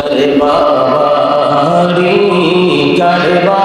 করে বাবারি করে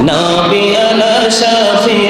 নাবি আলা শাফি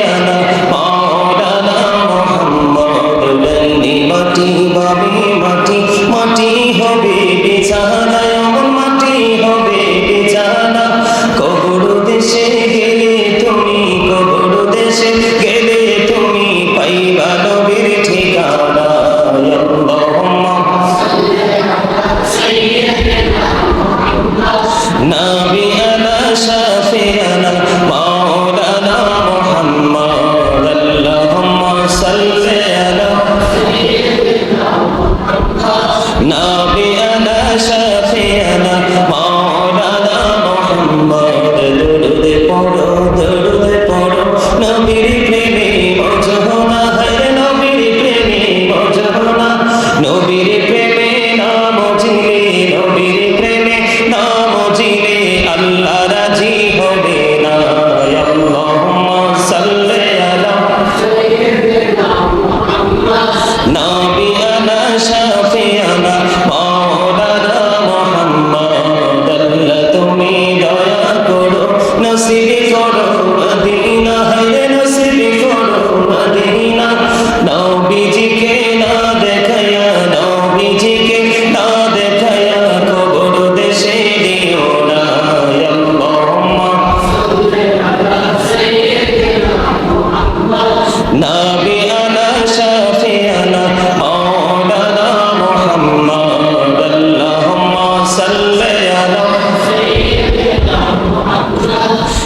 صل على سيدنا محمد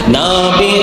نبي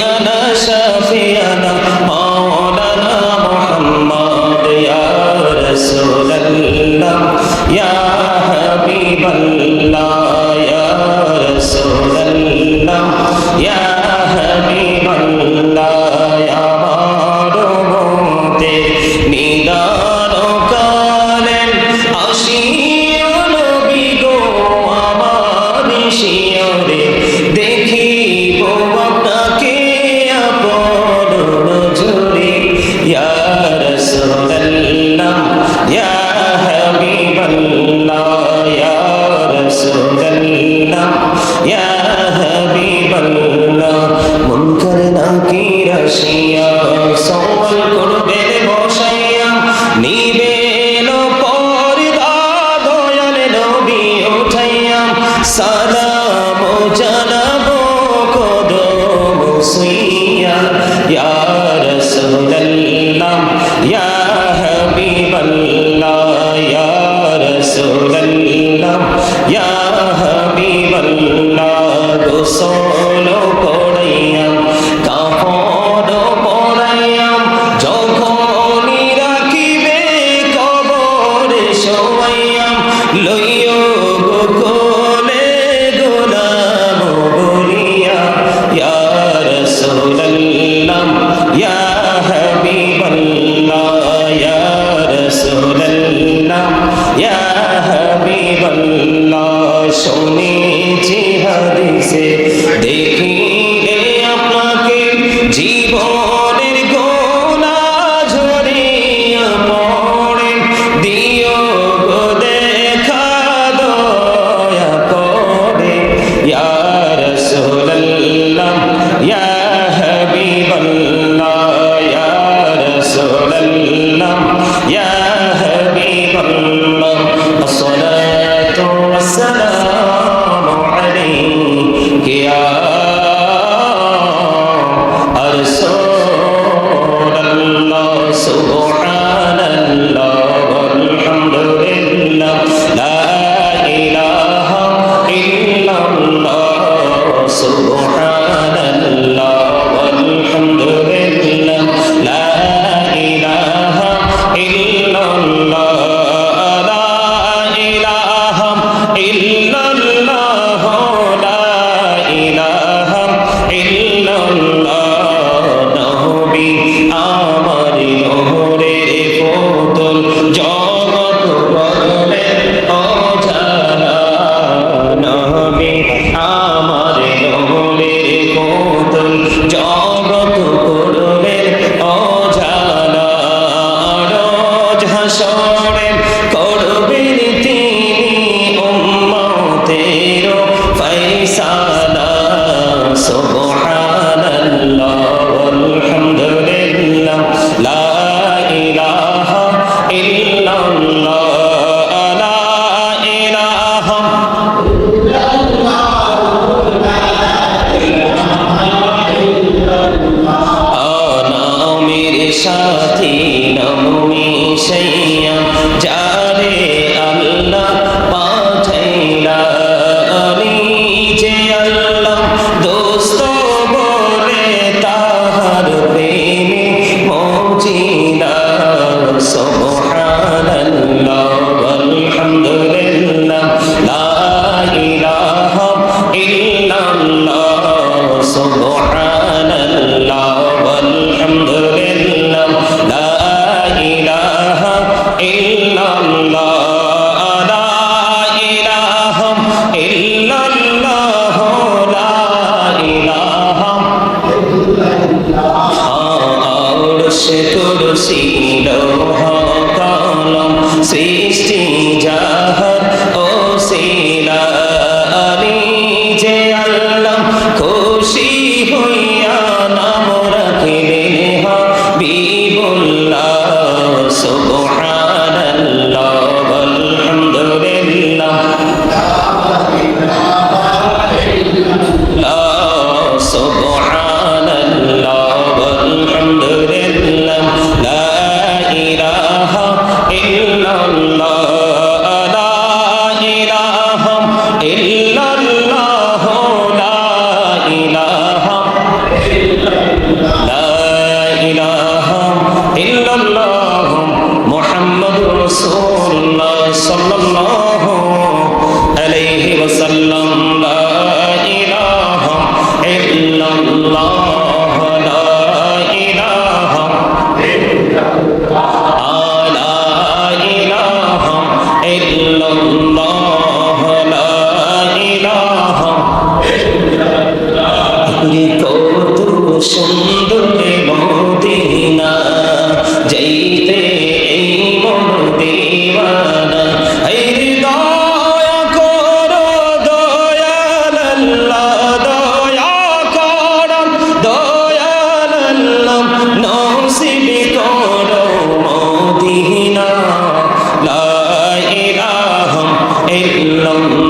إلا الله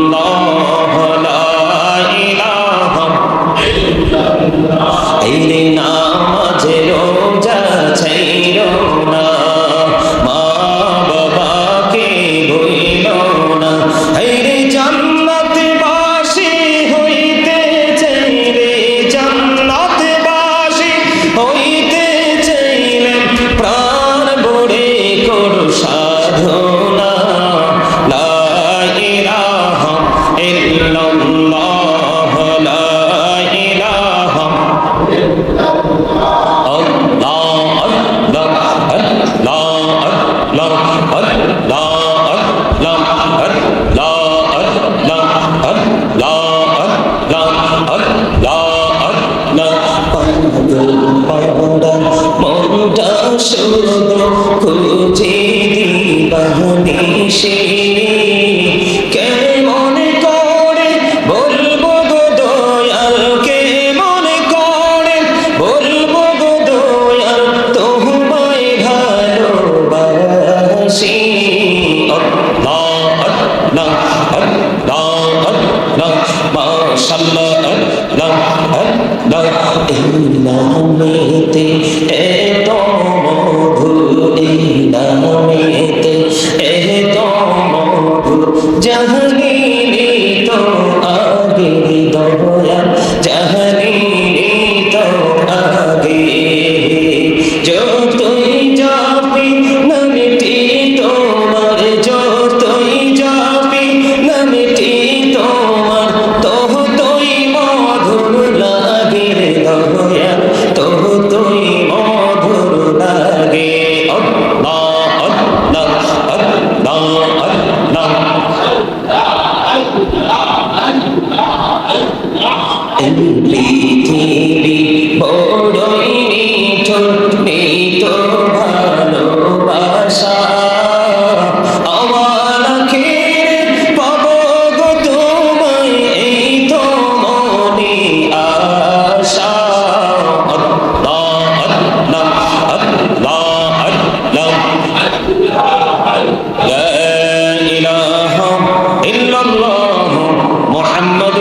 She.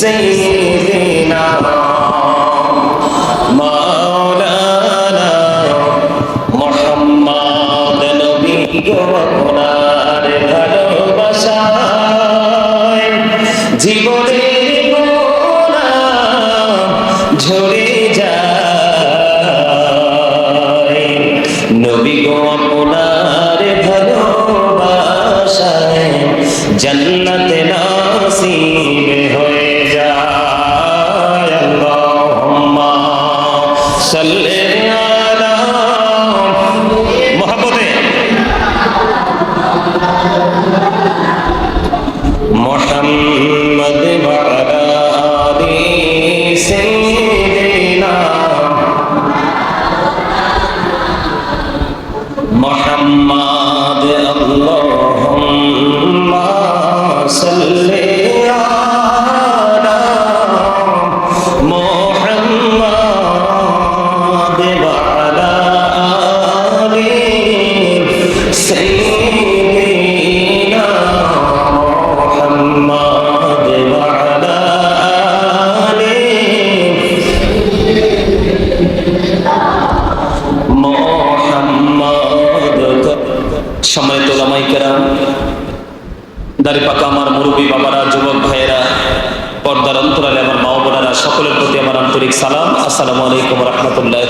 سيدنا مولانا محمد نبي ربنا আসসালামু আলাইকুম রহমতুল্লাহ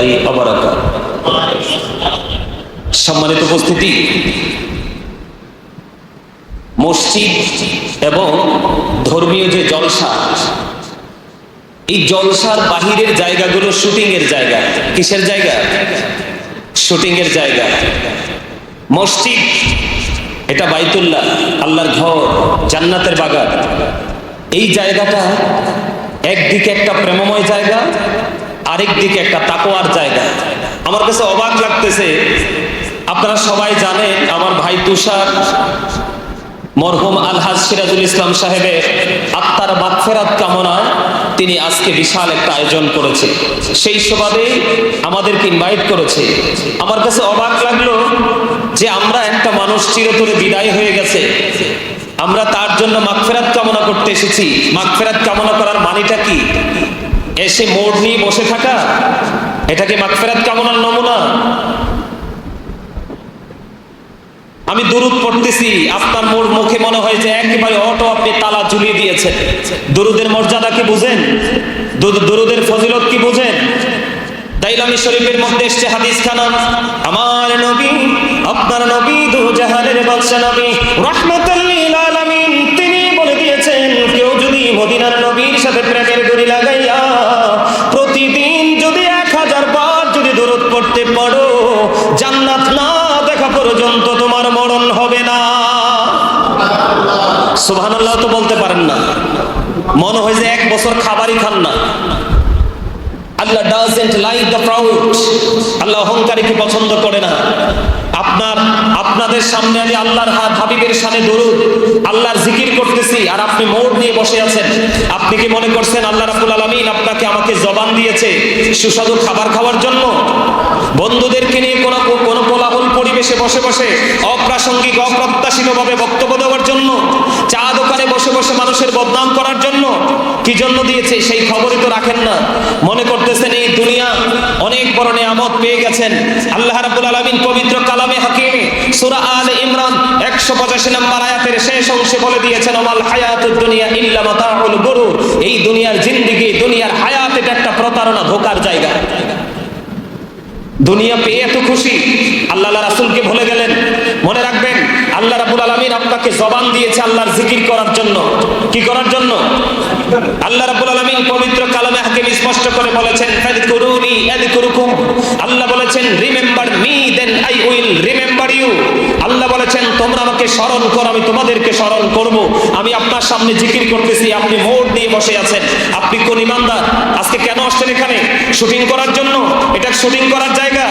সম্মানিত উপস্থিতি। মসজিদ এবং ধর্মীয় যে জলসা, এই জলসার বাহিরের জায়গাগুলো শুটিং এর জায়গা। কিসের জায়গা? শুটিং এর জায়গা। মসজিদ, এটা বাইতুল্লাহ, আল্লাহর ঘর, জান্নাতের বাগান। এই জায়গাটা একদিকে একটা প্রেমময় জায়গা আরেক দিকে একটা তাকোয়ার জায়গা। আমার কাছে অবাক লাগতেছে, আপনারা সবাই জানেন আমার ভাই তুষার, মরহুম আলহাজ সিরাজুল ইসলাম সাহেবের আত্মার মাগফেরাত কামনা তিনি আজকে বিশাল একটা আয়োজন করেছে। সেই সুবাদে আমাদেরকে ইনভাইট করেছে। আমার কাছে অবাক লাগল যে আমরা একটা মানুষ চিরতরে বিদায় হয়ে গেছে। আমরা তার জন্য মাগফেরাত কামনা করতে এসেছি। মাগফেরাত কামনা করার মানেটা কি? এসে মোড় নিয়ে বসে থাকা এটা কি মাগফেরাত কামনার নমুনা। আমি দুরুদ পড়তেছি, আপনার মোর মুখে মনে হয় যে একেবারে অটো আপনি তালা ঝুলিয়ে দিয়েছেন। দুরুদের মর্যাদা কি বুঝেন? দুরুদের ফজিলত কি বুঝেন? দাইলামি শরীফের মধ্যে এসছে হাদিস খানা আমার নবী, আপনার নবী দু জাহানের রাহমাতুল্লিল তিনি বলে দিয়েছেন, কেউ যদি মদিনার নবীর সাথে প্রেমের পড়তে পারো। জান্নাত না দেখা পর্যন্ত তোমার মরণ হবে না। সুবহানাল্লাহ তো বলতে পারেন না। মনে হয় যে এক বছর খাবারই খান না। Allah doesn't like the proud Allah অহংকারীকে পছন্দ করে না? আপনার, আপনাদের সামনে আমি আল্লাহর হাত হাবিবের সামনে দরুদ, আল্লাহর জিকির করতেছি, আর আপনি মোড় নিয়ে বসে আছেন। আপনি কি মনে করছেন আল্লাহ রাব্বুল আলামিন আপনাকে আমাকে জবান দিয়েছে সুস্বাদু খাবার খাওয়ার জন্য? বন্ধুদেরকে নিয়ে কোনো কোনো কোলাহল পরিবেশে বসে বসে, অপ্রাসঙ্গিক, অপ্রত্যাশিতভাবে বক্তব্য দেওয়ার জন্য, চা দোকানে বসে বসে মানুষের বদনাম করার জন্য, কি জন্য দিয়েছে সেই খবরই তো রাখেন না। মনে অনেক বড় নিয়ামত পেয়ে গেছেন। আল্লাহ রাব্বুল আলামিন পবিত্র কালামে হাকিমে সূরা আলে ইমরান 185 নম্বর আয়াতের শেষ অংশে বলে দিয়েছেন আমাল হায়াতুদ দুনিয়া ইল্লা মাতাউল গুরুর। এই দুনিয়ার জিন্দেগি, দুনিয়ার হায়াত, এটা একটা প্রতারণা, ধোকার জায়গা। দুনিয়া পেয়ে এত খুশি। আল্লাহ রাসুলকে ভুলে গেলেন। মনে রাখবেন, আল্লাহ রাবুল আলমিন আপনাকে জবান দিয়েছে আল্লাহর জিকির করার জন্য। কি করার জন্য? আল্লাহ রাবুল আলমিন পবিত্র কালামে হাকিম স্পষ্ট করে বলেছেন আল্লাহ বলেছেন, remember me then I will remember you. Allah বলেছেন তোমরা আমাকে স্মরণ করো, আমি তোমাদেরকে স্মরণ করব। আমি আপনার সামনে জিকির করতেছি, আপনি মোড় দিয়ে বসে আছেন। আপনি কোন ইমানদার? আজকে কেন আসছেন এখানে? শুটিং করার জন্য? এটা শুটিং করার জায়গা।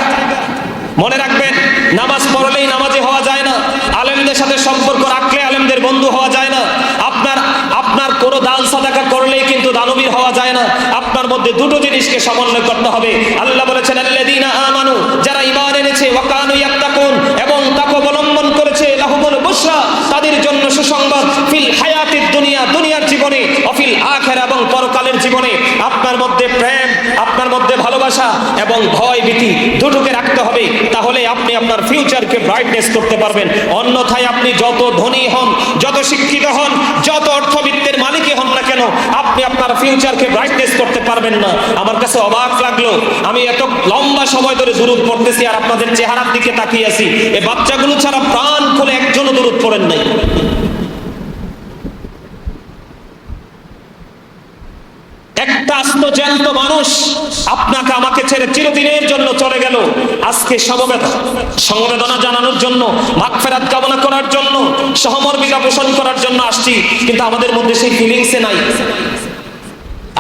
মনে রাখবেন, নামাজ পড়লেই নামাজি হওয়া যায় না। আলেমদের সাথে সম্পর্ক রাখলে আলেমদের বন্ধু হওয়া যায় না। আপনার আপনার কোনো দান সাদাকা করলেই কিন্তু দানবীর হওয়া যায় না। আপনার মধ্যে দুটো জিনিসকে সমন্বয় করতে হবে। আল্লাহ বলেছেন, আল্লাযীনা আমানু, যারা ঈমান এনেছে, ওয়া কানু ইয়াত্তাকুন এবং তাকে অবলম্বন করেছে লাহুমুল বুশরা তাদের জন্য সুসংবাদ ফিল হায়াতের দুনিয়া, দুনিয়ার জীবনে অফিল আখের এবং পরকালের জীবনে। আপনার মধ্যে প্রেম, আপনার মধ্যে ভালোবাসা এবং ভয় ভীতি দুটোকে রাখতে হবে। তাহলে আপনি আপনার ফিউচারকে ব্রাইটনেস করতে পারবেন। অন্যথায় আপনি যত ধনী হন, যত শিক্ষিত হন যত অর্থবিত্তের মালিকই হন না কেন আপনি আপনার ফিউচারকে ব্রাইটনেস করতে পারবেন না? আমার কাছে অবাক লাগল। আমি এত লম্বা সময় ধরে দূরত পড়তেছি আর আপনাদের চেহারার দিকে তাকিয়ে আছি। এই বাচ্চাগুলো ছাড়া প্রাণ খুলে একজনও দূরত পড়েন নাই একটা আস্ত জ্যান্ত মানুষ আপনাকে আমাকে ছেড়ে চিরদিনের জন্য চলে গেল। আজকে সমবেদনা সমবেদনা জানানোর জন্য, মাগফেরাত কামনা করার জন্য, সহমর্মিতা পোষণ করার জন্য আসছি। কিন্তু আমাদের মধ্যে সেই ফিলিংসে নাই।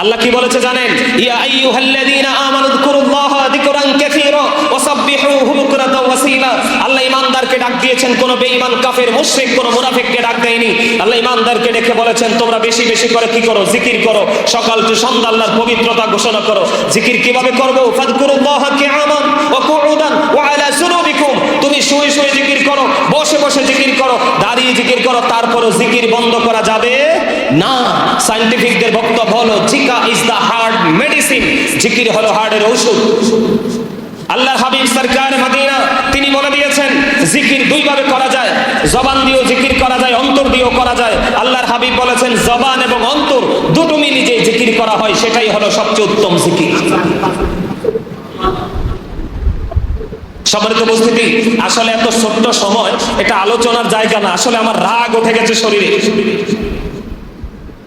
আল্লাহ কি বলেছে জানেন? ইয়া আইয়ুহাল্লাযীনা আমানু যকুরুল্লাহা যিকরান কাসীরা ওয়া সাব্বিহুহু বুকরাতাও ওয়াসীলা। আল্লাহ ঈমানদারকে ডাক দিয়েছেন, কোন বেঈমান কাফের, মুশরিক, কোন মুনাফিককে ডাক দেয়নি। আল্লাহ ঈমানদারকে ডেকে বলেছেন, তোমরা বেশি বেশি করে কি করো? জিকির করো। সকাল টু সন্ধ্যা আল্লাহর পবিত্রতা ঘোষণা করো। জিকির কীভাবে করব? ফাযকুরুল্লাহা কিয়ামান ওয়া কুউদান ওয়া আলা সুনুবিকুম তুমি শুয়ে শুয়ে জিকির করো, বসে বসে জিকির করো, দাঁড়িয়ে জিকির করো, তারপরও জিকির বন্ধ করা যাবে না সায়েন্টিফিকদের বক্তব্য হলো, জিকা ইজ দা হার্ড মেডিসিন জিকির হলো হার্টের ঔষধ। আল্লাহ হাবিব সরকার মদিনা, তিনি বলে দিয়েছেন, জিকির দুইভাবে করা যায়। জবান দিয়েও জিকির করা যায়, অন্তর দিয়েও করা যায়। আল্লাহর হাবিব বলেছেন, জবান এবং অন্তর দুটো মিলিয়ে যে জিকির করা হয়, সেটাই হলো সবচেয়ে উত্তম জিকির। সম্মানিত উপস্থিতি, আসলে এত ছোট্ট সময়, এটা আলোচনার জায়গা না। আসলে আমার রাগ উঠে গেছে শরীরে।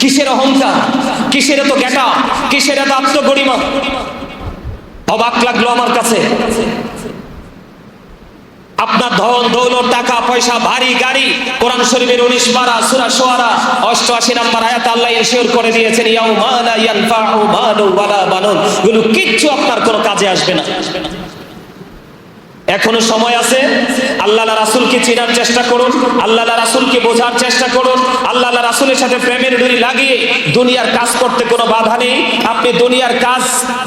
কিসের অহংকার? কিসের এত গেটা কিসের এত আত্মগরিমা? অবাক লাগল আমার কাছে। আপনার ধন, দৌলত, টাকা, পয়সা ভারী গাড়ি, কোরআন শরীফের উনিশ পারা, সুরা সোয়ারা, অষ্টআশি নাম্বার আয়াত আল্লাহ ইনশিওর করে দিয়েছেন, ইয়াউমা লা ইয়ানফাউ মালু ওয়ালা বানুন। এগুলো কিচ্ছু আপনার কোনো কাজে আসবে না। এখনও সময় আছে? আল্লাহ রাসুলকে চেনার চেষ্টা করুন, আল্লাহ রাসুলকে বোঝার চেষ্টা করুন, আল্লাহ রাসুলের সাথে প্রেমের দড়ি লাগিয়ে দুনিয়ার কাজ করতে কোনো বাধা নেই। আপনি দুনিয়ার কাজ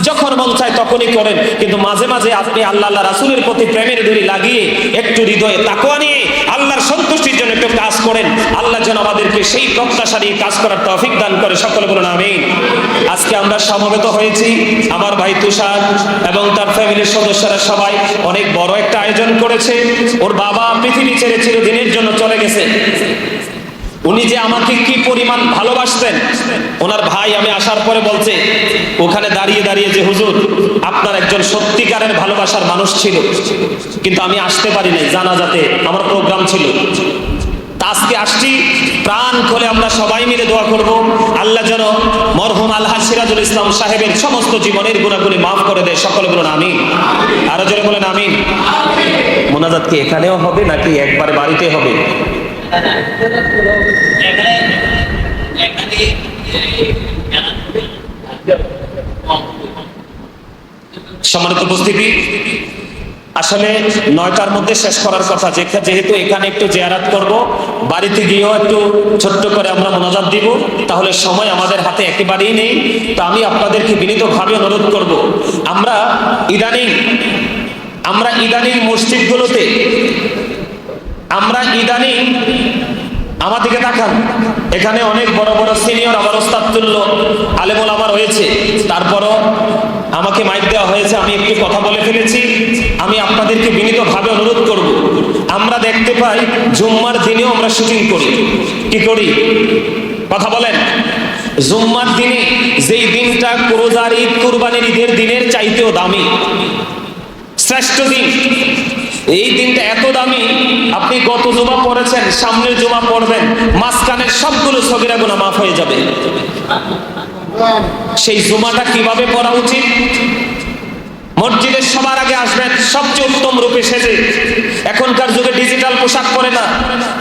যখন মন চায় তখনই করেন, কিন্তু মাঝে মাঝে আপনি আল্লাহ রাসুলের প্রতি প্রেমের দড়ি লাগিয়ে একটু হৃদয়ে তাকুয়া নিয়ে আল্লাহর সন্তুষ্টির জন্য একটু কাজ করেন, আল্লাহ যেন আমাদেরকে সেই প্রত্যাশা নিয়ে কাজ করার তৌফিক দান করে। সকলে বলুন আমি আজকে আমরা সমবেত হয়েছি, আমার ভাই তুষার এবং তার ফ্যামিলির সদস্যরা সবাই অনেক বড় একটা আয়োজন করেছে। ওর বাবা পৃথিবী ছেড়ে চিরদিনের জন্য চলে গেছে। উনি যে আমাকে কি পরিমাণ ভালোবাসতেন, ওনার ভাই আমি আসার পরে বলছে, ওখানে দাঁড়িয়ে দাঁড়িয়ে যে হুজুর, আপনার একজন সত্যিকারের ভালোবাসার মানুষ ছিল। কিন্তু আমি আসতে পারি নাই জানা যাতে আমার প্রোগ্রাম ছিল। আজকে আসছি, প্রাণ খুলে আমরা সবাই মিলে দোয়া করব। আল্লাহ যেন মরহুম আল্লাহ সিরাজুল ইসলাম সাহেবের সমস্ত জীবনের গুণাগুলি মাফ করে দেয়। সকলে বলুন, আমিন। আরও জোরে বলেন, আমিন। মোনাজাত কি এখানেও হবে নাকি একবার বাড়িতে হবে? সম্মানিত উপস্থিতি আসলে নয়টার মধ্যে শেষ করার কথা। যেহেতু এখানে একটু জেয়ারাত করব, বাড়িতে গিয়েও একটু ছোট্ট করে আমরা মনোজাত দিব, তাহলে সময় আমাদের হাতে একেবারেই নেই। তো আমি আপনাদেরকে বিনীতভাবে অনুরোধ করব, আমরা ইদানিং আমরা ইদানিং মসজিদগুলোতে আমরা ইদানিং আমার দিকে তাকান। এখানে অনেক বড় বড় সিনিয়র আমার ওস্তাদ তুল্য আলেমুল আমার হয়েছে তারপরও আমাকে মাইক দেওয়া হয়েছে, আমি একটু কথা বলে ফেলেছি। আমি আপনাদেরকে বিনীতভাবে অনুরোধ করব, আমরা দেখতে পাই জুম্মার দিনেও আমরা শুটিং করি। কি করি? কথা বলেন। জুম্মার দিনে যেই দিনটা কোরোজার ঈদ কুরবানির ঈদের দিনের চাইতেও দামি। শ্রেষ্ঠ দিন। এই দিনটা এত দামি, আপনি গত জমা পড়েছেন, সামনের জমা পড়বেন, মাঝখানের সবগুলো সগিরা গুণা মাফ হয়ে যাবে। সেই জুমাটা কীভাবে পড়া উচিত? মসজিদের সবার আগে আসবেন, সবচেয়ে উত্তম রূপে সেজে। এখনকার যুগে ডিজিটাল পোশাক পরে না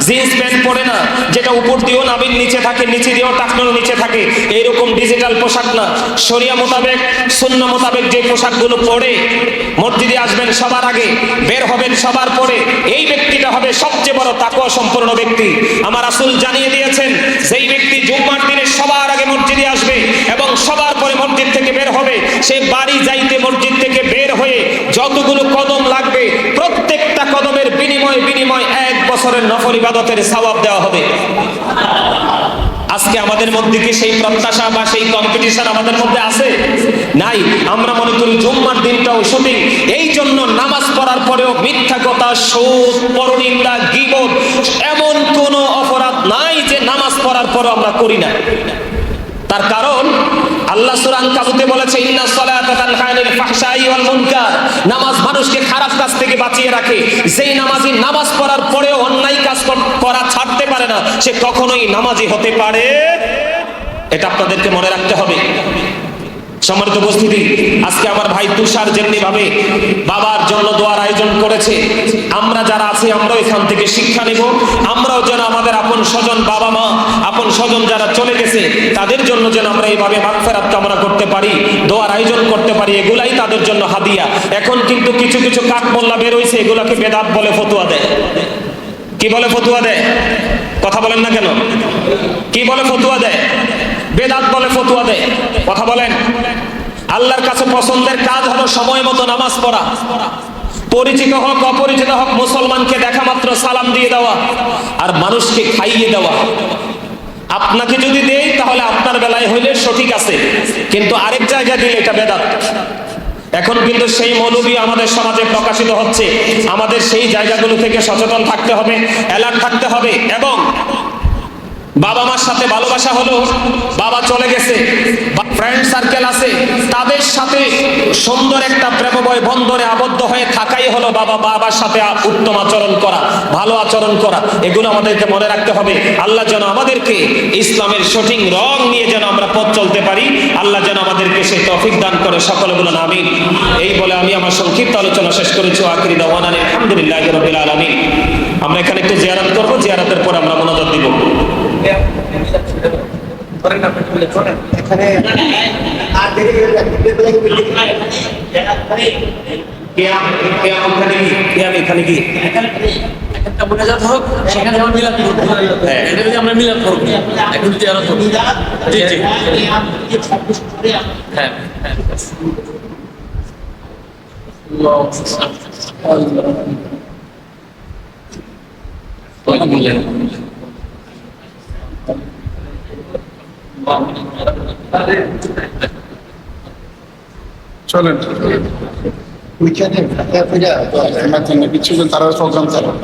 জিন্স প্যান্ট পরে না, যেটা উপর দিয়েও নাবির নিচে থাকে, নিচে দিয়েও টাকনোর নিচে থাকে, এইরকম ডিজিটাল পোশাক না। শরিয়া মোতাবেক শূন্য মোতাবেক যে পোশাকগুলো পরে, মসজিদে আসবেন সবার আগে, বের হবেন সবার পরে, এই ব্যক্তিটা হবে সবচেয়ে বড় তাকুয়া সম্পূর্ণ ব্যক্তি। আমার আসল জানিয়ে দিয়েছেন, যেই ব্যক্তি জুম্মার মসজিদ থেকে বের হবে, সে বাড়ি যাইতে মসজিদ থেকে বের হয়ে যতগুলো কদম লাগবে, প্রত্যেকটা কদমের বিনিময় বিনিময় এক বছরের নফল ইবাদতের সওয়াব দেওয়া হবে। আজকে আমাদের মধ্যে কি সেই প্রত্যাশা বা সেই কম্পিটিশন আমাদের মধ্যে আছে? নাই। আমরা মনে করি জুম্মার দিনটাও শুটিং এই জন্য নামাজ পড়ার পরেও মিথ্যা কথা সুদ পরনিন্দা, গিবত এমন কোনো অপরাধ নাই যে নামাজ পড়ার পরও আমরা করি না। তার কারণ আল্লাহ সুরান কাবুতে বলেছে, ইন্না ফাহশাই ওয়াল মুনকার। নামাজ মানুষকে খারাপ কাজ থেকে বাঁচিয়ে রাখে। যেই নামাজি নামাজ পড়ার পরেও অন্যায় কাজ করা ছাড়তে পারে না, সে কখনোই নামাজি হতে পারে। এটা আপনাদেরকে মনে রাখতে হবে। সম্মানিত উপস্থিতি, আজকে আমার ভাই তুষার যেমনি ভাবে বাবার জন্য দোয়ার আয়োজন করেছে, আমরা যারা আছি আমরাও এখান থেকে শিক্ষা নেব। আমরাও যেন আমাদের আপন স্বজন বাবা মা স্বজন যারা চলে গেছে, তাদের জন্য যেন আমরা এইভাবে মাগফেরাত কামনা করতে পারি, দোয়ার আয়োজন করতে পারি, এগুলাই তাদের জন্য হাদিয়া। এখন কিন্তু কিছু কিছু কাক মোল্লা বের হয়েছে এগুলাকে বেদাত বলে ফতুয়া দেয়। কি বলে ফতুয়া দেয়? কথা বলেন না কেন? কি বলে ফতুয়া দেয়? বেদাত বলে ফতুয়া দেয়। কথা বলেন। আল্লাহর কাছে পছন্দের কাজ হলো সময় মতো নামাজ পড়া। পরিচিত হোক, অপরিচিত হোক, মুসলমানকে দেখা মাত্র সালাম দিয়ে দেওয়া আর মানুষকে খাইয়ে দেওয়া। আপনাকে যদি দেই, তাহলে আপনার বেলায় হইলে সঠিক আছে। কিন্তু আরেক জায়গা দিলে এটা বেদাত। এখন কিন্তু সেই মৌলবি আমাদের সমাজে প্রকাশিত হচ্ছে। আমাদের সেই জায়গাগুলো থেকে সচেতন থাকতে হবে অ্যালার্ট থাকতে হবে, এবং বাবা মার সাথে ভালোবাসা হলো, বাবা চলে গেছে ফ্রেন্ড সার্কেল আছে। তাদের সাথে সুন্দর একটা প্রেমময় বন্ধনে আবদ্ধ হয়ে থাকাই হলো বাবা বাবার সাথে উত্তম আচরণ করা, ভালো আচরণ করা। এগুলো আমাদেরকে মনে রাখতে হবে। আল্লাহ যেন আমাদেরকে ইসলামের সঠিক রং নিয়ে যেন আমরা পথ চলতে পারি। আল্লাহ যেন আমাদেরকে সেই তফিক দান করে। সকলে বলুন এই বলে আমি আমার সংক্ষিপ্ত আলোচনা শেষ করেছি। আখরি দাওয়ান আলহামদুলিল্লাহ রবিল আলমী আমরা এখানে একটু জিয়ারত করব। জিয়ারাতের পর আমরা মনোযোগ দিব। এখানে আর দেরি হয়ে যাচ্ছে কেয়াম কেয়াম ওখানে কি কেয়াম এখানে মিলাদ করব। হ্যাঁ। যদি আমরা মিলাদ করব এখন জি জি। হ্যাঁ হ্যাঁ। চলেন উইকেন্ডে ফাঁকা ফিরে কিছু তারা প্রোগ্রাম চালান